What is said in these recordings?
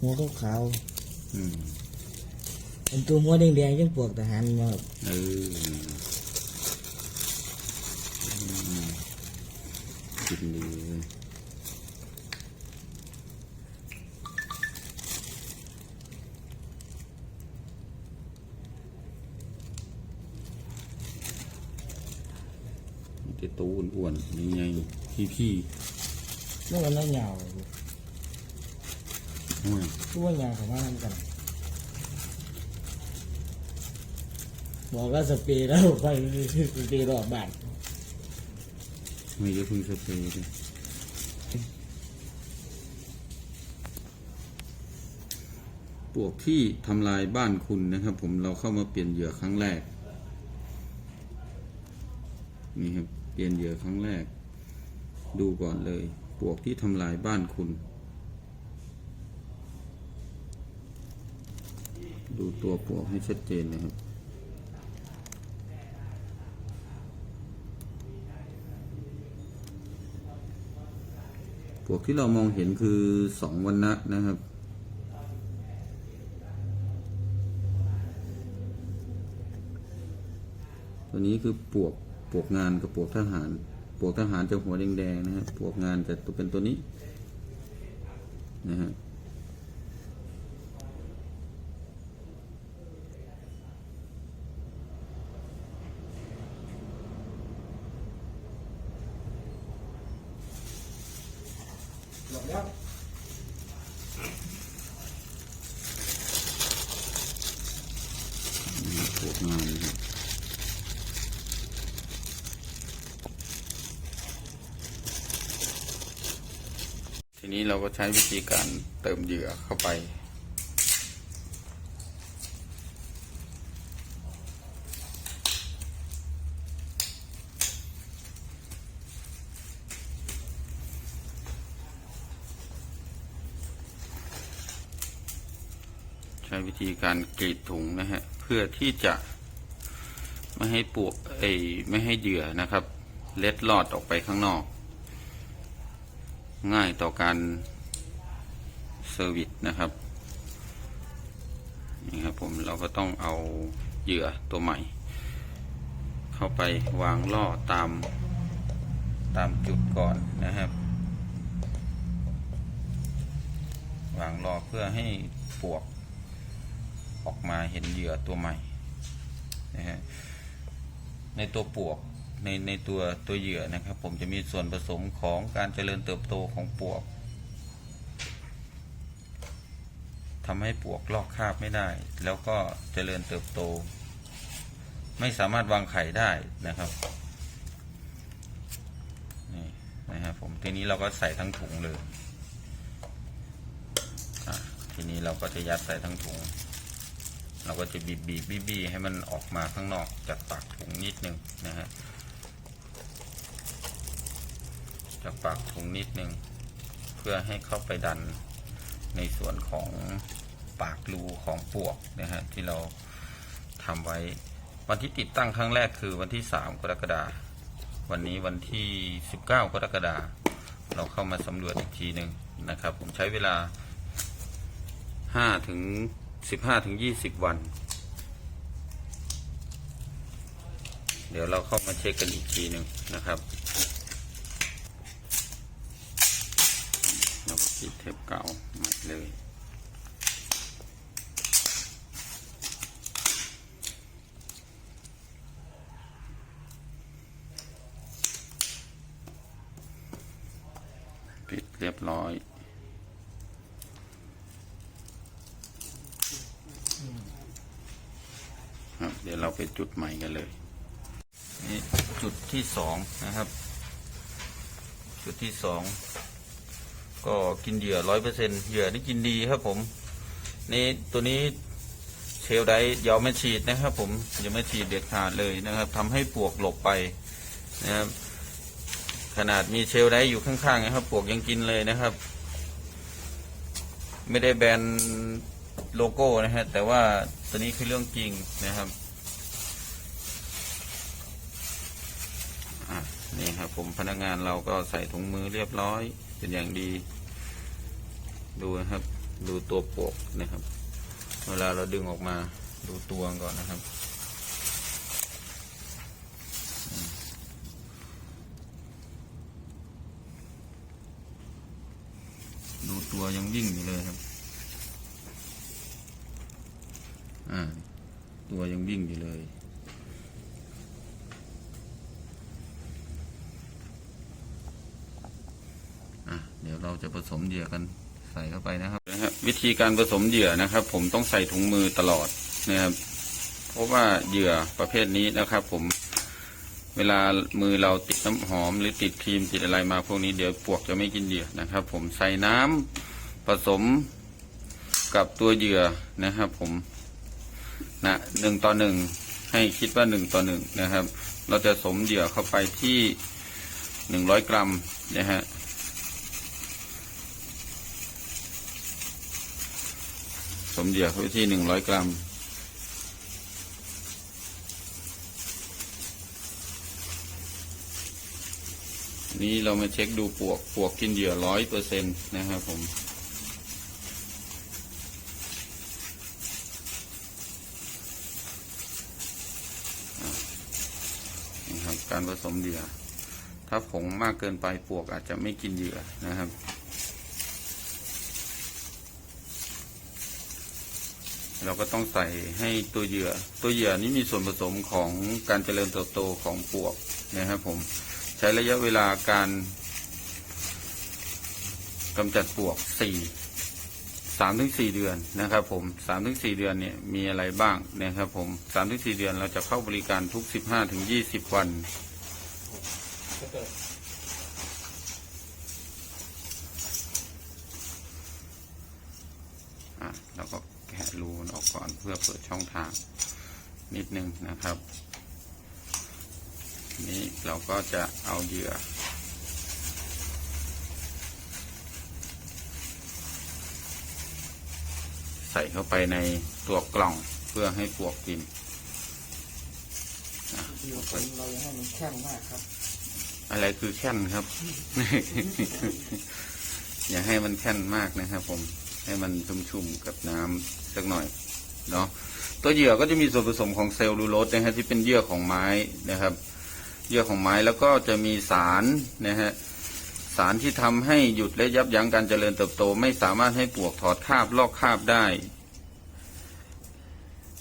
หัวขาวอืมๆเป็นตัวหัวแดงๆจังพวกทหารมาครับเอออืมกินดีเลยมีแต่โตอ้วนๆยังไงพี่พี่มันก็น้อยยาวเลยๆ ห้วยทุกว่ายาวเขามาทำกันบอกว่าสเปรย์แล้วไฟสเปรย์รอบบ้านไม่ได้พึ่งสเปรย์เลยปวกที่ทำลายบ้านคุณนะครับ ผมเราเข้ามาเปลี่ยนเหยื่อครั้งแรกนี่ครับเปลี่ยนเหยื่อครั้งแรก ดูก่อนเลย ปวกที่ทำลายบ้านคุณ ดูตัวปวกให้ชัดเจนนะครับ ปวกที่เรามองเห็นคือสองวันนะนะครับ ตัวนี้คือปวกปวกงานกับปวกทหาร ปวกทหารจะหัวแดงๆนะครับ ปวกงานจะตัวเป็นตัวนี้นะฮะ ปวกงานนะครับทีนี้เราก็ใช้วิธีการเติมเหยื่อเข้าไป ช้วิธีการกรีดถุงนะฮะเพื่อที่จะไม่ให้ปวกเอไม่ให้เหยื่อนะครับ เล็ดลอดออกไปข้างนอก ง่ายต่อการเซอร์วิสนะครับนี่ครับผมเราก็ต้องเอาเหยื่อตัวใหม่ เข้าไปวางล่อตามตามจุดก่อนนะครับ วางล่อเพื่อให้ปวก ออกมาเห็นเหยื่อตัวใหม่นะฮะในตัวปวกในในตัวตัวเหยื่อนะครับ ผมจะมีส่วนผสมของการเจริญเติบโตของปวกทำให้ปวกลอกคาบไม่ได้ แล้วก็เจริญเติบโต ไม่สามารถวางไข่ได้นะครับนี่นะครับผมทีนี้เราก็ใส่ทั้งถุงเลยทีนี้เราก็จะยัดใส่ทั้งถุง เราก็จะบีบบีบบีบีให้มันออกมาข้างนอกจากปากถุงนิดนึงนะฮะจากปากถุงนิดนึง เพื่อให้เข้าไปดันในส่วนของปากรูของปวกนะฮะที่เราทำไว้ วันที่ติดตั้งครั้งแรกคือวันที่ 3 กรกฎาคมวันนี้วันที่ 19 กรกฎาคมเราเข้ามาสำรวจอีกทีหนึ่งนะครับ ผมใช้เวลา5ถึง 15ถึง20วัน เดี๋ยวเราเข้ามาเช็คกันอีกทีหนึ่งนะครับเราก็ปิดเทปเก่าใหม่เลยปิดเรียบร้อย ครับ เดี๋ยวเราไปจุดใหม่กันเลยนี่จุดที่สองนะครับ จุดที่สองก็กินเหยื่อร้อยเปอร์เซ็นเหยื่อนี่กินดีครับผมนี่ตัวนี้เชลไดยาวไม่ฉีดนะครับ ผมย่าไม่ฉีดเด็ดขาดเลยนะครับทำให้ปวกหลบไปนะครับขนาดมีเชลไดอยู่ข้างๆนะครับ ปวกยังกินเลยนะครับ ไม่ได้แบนโลโก้นะฮะแต่ว่าตัวนี้คือเรื่องจริงนะครับอะนี่ครับ ผมพนักงานเราก็ใส่ถุงมือเรียบร้อย เป็นอย่างดี ดูนะครับ ดูตัวปลวกนะครับ เวลาเราดึงออกมาดูตัวก่อนนะครับ ดูตัวยังวิ่งอยู่เลยครับอ่าตัวยังวิ่งอยู่เลย อะ เราจะผสมเหยื่อกันใส่เข้าไปนะครับนะฮะวิธีการผสมเหยื่อนะครับ ผมต้องใส่ถุงมือตลอดนะครับ เพราะว่าเหยื่อประเภทนี้นะครับ ผมเวลามือเราติดน้ำหอมหรือติดครีมติดอะไรมาพวกนี้เดี๋ยวปวกจะไม่กินเหยื่อนะครับ ผมใส่น้ำผสมกับตัวเหยื่อนะครับ ผมนะหนึ่งต่อหนึ่งให้คิดว่าหนึ่งต่อหนึ่งนะครับ เราจะสมเหยื่อเข้าไปที่หนึ่งร้อยกรัมนะฮะ สมเหยื่อเข้าไปที่หนึ่งร้อยกรัม นี้เรามาเช็คดูปวกปวกกินเหยื่อร้อยเปอร์เซ็นต์นะครับผมอะครับการผสมเหยื่อ ถ้าผงมากเกินไปปวกอาจจะไม่กินเหยื่อนะครับ เราก็ต้องใส่ให้ตัวเหยื่อ ตัวเหยื่อนี้มีส่วนผสมของการเจริญเติบโตของปวกนะครับผมใช้ระยะเวลาการกำจัดปวกสี่สามถึงสี่เดือนนะครับ ผมสามถึงสี่เดือนเนี่ยมีอะไรบ้างนะครับ ผมสามถึงสี่เดือนเราจะเข้าบริการทุกสิบห้าถึงยี่สิบวัน อะเราก็แกะรูมันออกก่อนเพื่อเปิดช่องทางนิดนึงนะครับ นี้เราก็จะเอาเหยื่อ ใส่เข้าไปในตัวกล่องเพื่อให้ปลวกกินอะที่ผมเราจะให้มันแข็งมากครับ อะไรคือแค่นครับ อย่าให้มันแค่นมากนะครับผมให้มันชุ่มๆกับน้ำสักหน่อย เนาะตัวเหยื่อก็จะมีส่วนผสมของเซลลูโลสนะฮะที่เป็นเยื่อของไม้นะครับเยื่อของไม้แล้วก็จะมีสารนะฮะสารที่ทำให้หยุดและยับยั้งการเจริญเติบโต ไม่สามารถให้ปลวกถอดคาบลอกคาบได้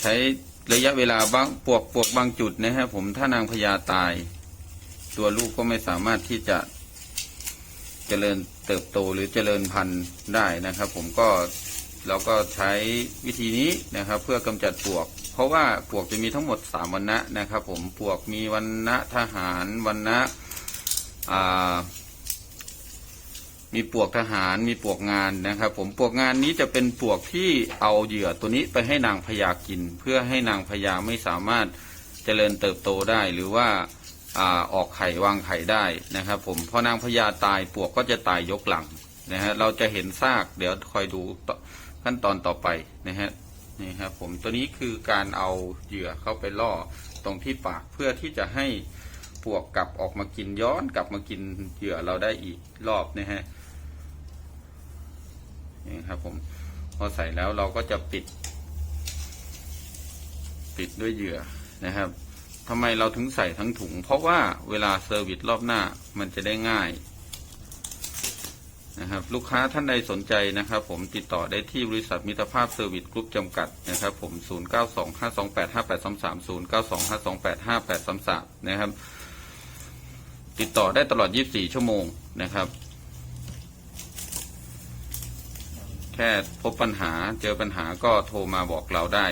ใช้ระยะเวลาบางปลวกปลวกบางจุดนะฮะผมถ้านางพญาตาย ตัวลูกก็ไม่สามารถที่จะเจริญเติบโตหรือเจริญพันธุ์ได้นะครับ ผมก็ เราก็ใช้วิธีนี้นะครับ เพื่อกำจัดปลวก เพราะว่าปลวกจะมีทั้งหมดสามวันนะนะครับ ผมปลวกมีวันนะทหารวันนะมีปลวกทหารมีปลวกงานนะครับ ผมปลวกงานนี้จะเป็นปลวกที่เอาเหยื่อตัวนี้ไปให้นางพญากิน เพื่อให้นางพญาไม่สามารถเจริญเติบโตได้หรือว่าอออกไข่วางไข่ได้นะครับ ผมพอนางพญาตายปวกก็จะตายยกหลังนะฮะเราจะเห็นซากเดี๋ยวคอยดูต่อ ขั้นตอนต่อไปนะฮะนี่ครับผมตัวนี้คือการเอาเหยื่อเข้าไปล่อตรงที่ปากเพื่อที่จะให้ปวกกลับออกมากินย้อนกลับมากินเหยื่อเราได้อีกรอบนะฮะนี่ครับผมพอใส่แล้วเราก็จะปิด ปิดด้วยเหยื่อนะครับทำไมเราถึงใส่ทั้งถุง เพราะว่าเวลาเซอร์วิสรอบหน้ามันจะได้ง่าย นะครับ ลูกค้าท่านใดสนใจนะครับ ผมติดต่อได้ที่บริษัทมิตรภาพเซอร์วิสกรุ๊ปจำกัดนะครับ ผม 0925285833 0925285833 นะครับ ติดต่อได้ตลอด 24 ชั่วโมงนะครับ แค่พบปัญหาเจอปัญหาก็โทรมาบอกเราได้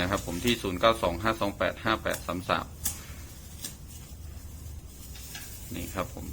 นะครับ ผมที่ 0 9 2 5 2 8 5 8 3 3 นี่ครับผม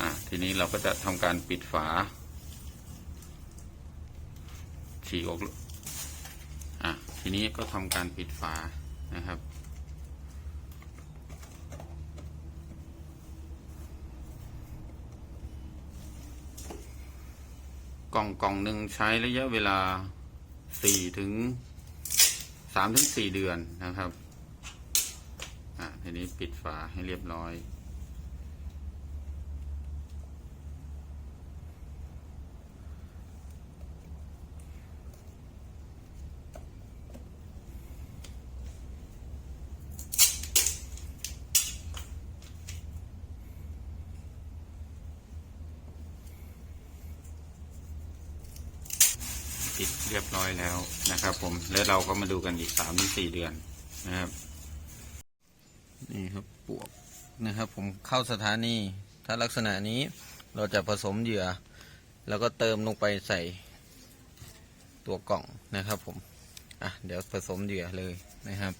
อะ ทีนี้เราก็จะทำการปิดฝา ฉีกออกอะทีนี้ก็ทำการปิดฝานะครับ กล่องกล่องหนึ่งใช้ระยะเวลาสี่ถึงสามถึงสี่เดือนนะครับ อ่าทีนี้ปิดฝาให้เรียบร้อย เรียบร้อยแล้วนะครับ ผมแล้วเราก็มาดูกันอีกสามถึงสี่เดือนนะครับ นี่ครับปวกนะครับ ผมเข้าสถานี ถ้าลักษณะนี้เราจะผสมเหยื่อ แล้วก็เติมลงไปใส่ตัวกล่องนะครับ ผมอะเดี๋ยวผสมเหยื่อเลยนะครับ